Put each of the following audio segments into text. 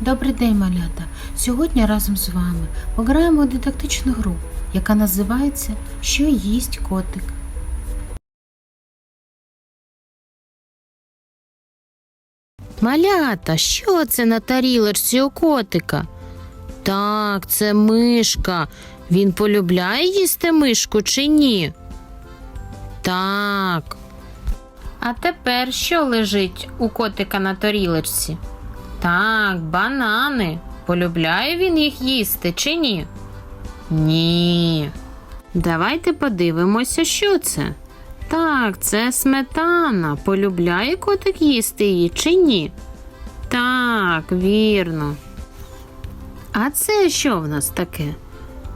Добрий день, малята! Сьогодні разом з вами пограємо у дидактичну гру, яка називається Що їсть котик. Малята, що це на тарілочці у котика? Так, це мишка. Він полюбляє їсти мишку чи ні? Так. А тепер що лежить у котика на тарілочці? Так, банани. Полюбляє він їх їсти чи ні? Ні. Давайте подивимося, що це. Так, це сметана. Полюбляє котик їсти її чи ні? Так, вірно. А це що в нас таке?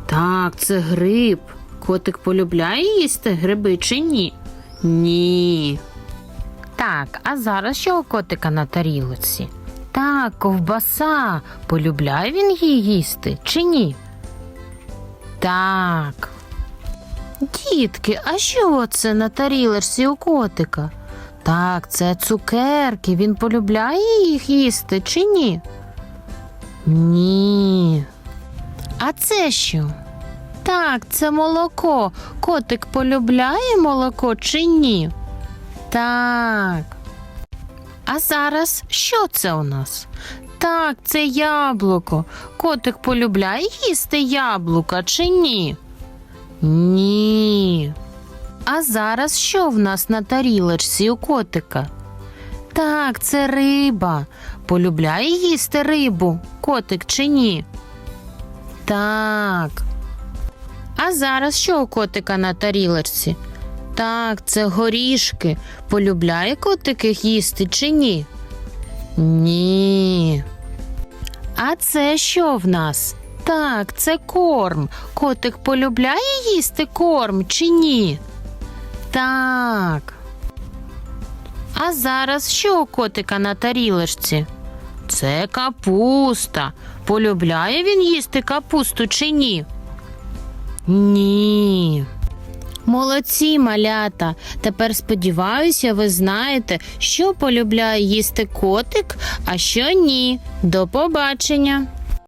Так, це гриб. Котик полюбляє їсти гриби чи ні? Ні. Так, а зараз що у котика на тарілоці? Так, ковбаса. Полюбляє він її їсти чи ні? Так. Дітки, а що це на тарілочці у котика? Так, це цукерки. Він полюбляє їх їсти чи ні? Ні. А це що? Так, це молоко. Котик полюбляє молоко чи ні? Так. А зараз що це у нас? Так, це яблуко. Котик полюбляє їсти яблука чи ні? Ні. А зараз що в нас на тарілочці у котика? Так, це риба. Полюбляє їсти рибу, котик чи ні? Так. А зараз що у котика на тарілочці? Так, це горішки. Полюбляє котик їх їсти чи ні? Ні. А це що в нас? Так, це корм. Котик полюбляє їсти корм чи ні? Так. А зараз що у котика на тарілочці? Це капуста. Полюбляє він їсти капусту чи ні? Ні. Молодці, малята. Тепер сподіваюся, ви знаєте, що полюбляє їсти котик, а що ні. До побачення.